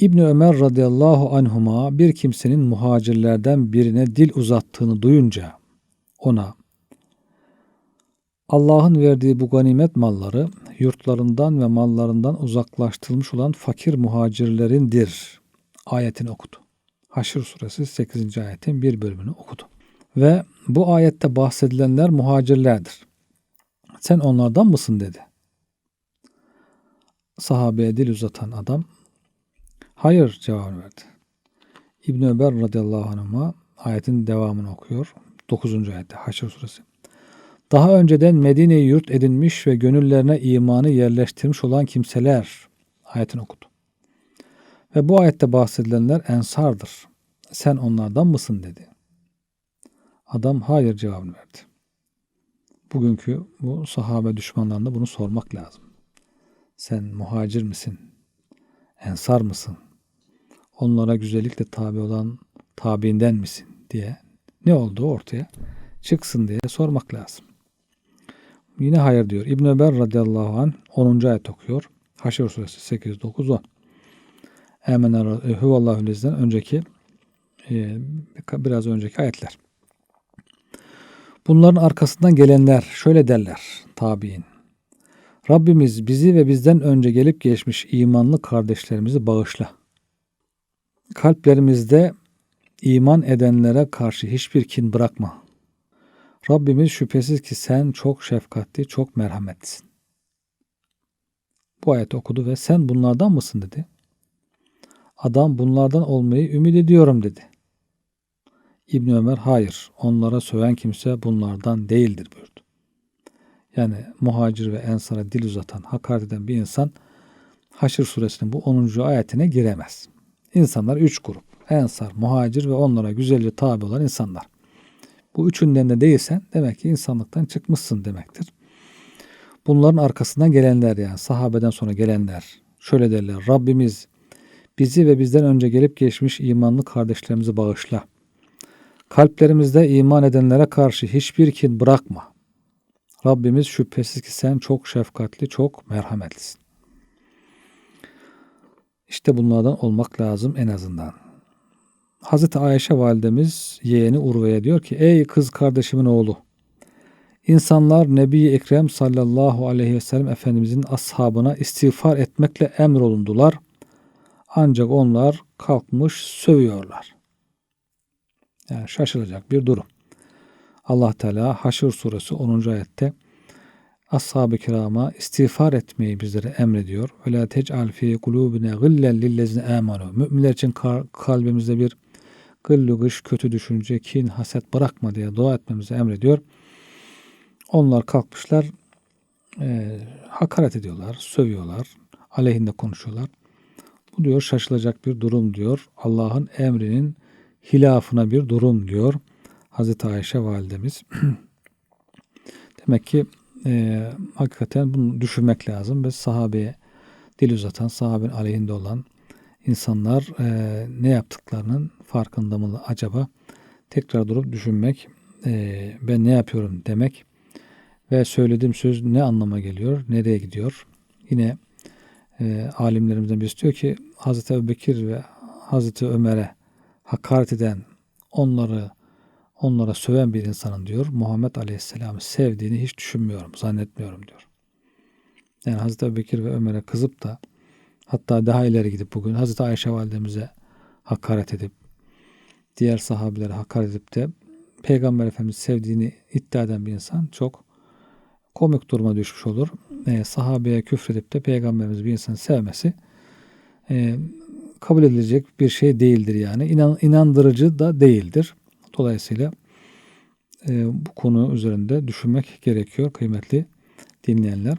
İbni Ömer radıyallahu anhuma bir kimsenin muhacirlerden birine dil uzattığını duyunca ona Allah'ın verdiği bu ganimet malları yurtlarından ve mallarından uzaklaştırılmış olan fakir muhacirlerindir. Ayetini okudu. Haşr suresi 8. ayetin bir bölümünü okudu. Ve bu ayette bahsedilenler muhacirlerdir. Sen onlardan mısın dedi. Sahabeye dil uzatan adam hayır cevabını verdi. İbn Ömer radıyallahu anh'a ayetin devamını okuyor. 9. ayette Haşr suresi. Daha önceden Medine'yi yurt edinmiş ve gönüllerine imanı yerleştirmiş olan kimseler ayetini okudu. Ve bu ayette bahsedilenler ensardır. Sen onlardan mısın dedi. Adam hayır cevabını verdi. Bugünkü bu sahabe düşmanlarında bunu sormak lazım. Sen muhacir misin? Ensar mısın? Onlara güzellikle tabi olan tabiinden misin diye ne olduğu ortaya çıksın diye sormak lazım. Yine hayır diyor. İbn Ömer radıyallahu an 10. ayet okuyor. Haşr suresi 8 9 10. Emene huvallahu lezden önceki e, biraz önceki ayetler. Bunların arkasından gelenler şöyle derler tabi'in. Rabbimiz bizi ve bizden önce gelip geçmiş imanlı kardeşlerimizi bağışla. Kalplerimizde iman edenlere karşı hiçbir kin bırakma. Rabbimiz şüphesiz ki sen çok şefkatli, çok merhametlisin. Bu ayeti okudu ve sen bunlardan mısın dedi. Adam bunlardan olmayı ümit ediyorum dedi. İbn Ömer hayır onlara söven kimse bunlardan değildir buyurdu. Yani muhacir ve ensara dil uzatan, hakaret eden bir insan Haşr suresinin bu 10. ayetine giremez. İnsanlar üç grup. Ensar, muhacir ve onlara güzelce tabi olan insanlar. Bu üçünden de değilsen demek ki insanlıktan çıkmışsın demektir. Bunların arkasından gelenler yani sahabeden sonra gelenler şöyle derler. Rabbimiz bizi ve bizden önce gelip geçmiş imanlı kardeşlerimizi bağışla. Kalplerimizde iman edenlere karşı hiçbir kin bırakma. Rabbimiz şüphesiz ki sen çok şefkatli, çok merhametlisin. İşte bunlardan olmak lazım en azından. Hazreti Ayşe validemiz yeğeni Urve'ye diyor ki ey kız kardeşimin oğlu İnsanlar Nebi Ekrem sallallahu aleyhi ve sellem Efendimizin ashabına istiğfar etmekle emrolundular. Ancak onlar kalkmış sövüyorlar. Yani şaşılacak bir durum. Allah Teala Haşr suresi 10. ayette ashab-ı kirama istiğfar etmeyi bizlere emrediyor. Ve la tec'al fi kulubina gillen lillezine amanu. Müminler için kalbimizde bir gıllı gış, kötü düşünce, kin, haset bırakma diye dua etmemizi emrediyor. Onlar kalkmışlar, e, hakaret ediyorlar, sövüyorlar, aleyhinde konuşuyorlar. Bu diyor şaşılacak bir durum diyor. Allah'ın emrinin hilafına bir durum diyor. Hazreti Ayşe validemiz. Demek ki e, hakikaten bunu düşünmek lazım ve sahabeye dil uzatan, sahabenin aleyhinde olan insanlar e, ne yaptıklarının farkında mı acaba? Tekrar durup düşünmek, e, ben ne yapıyorum demek ve söylediğim söz ne anlama geliyor, nereye gidiyor? Yine e, alimlerimizden birisi diyor ki Hazreti Ebubekir ve Hazreti Ömer'e hakaret eden, onları onlara söven bir insanın diyor Muhammed Aleyhisselam'ı sevdiğini hiç düşünmüyorum, zannetmiyorum diyor. Yani Hazreti Ebubekir ve Ömer'e kızıp da hatta daha ileri gidip bugün Hazreti Ayşe validemize hakaret edip diğer sahabilere hakaret edip de Peygamber Efendimiz sevdiğini iddia eden bir insan çok komik duruma düşmüş olur. E, sahabeye küfredip de Peygamberimiz bir insanı sevmesi e, kabul edilecek bir şey değildir yani. İnan, inandırıcı da değildir. Dolayısıyla e, bu konu üzerinde düşünmek gerekiyor kıymetli dinleyenler.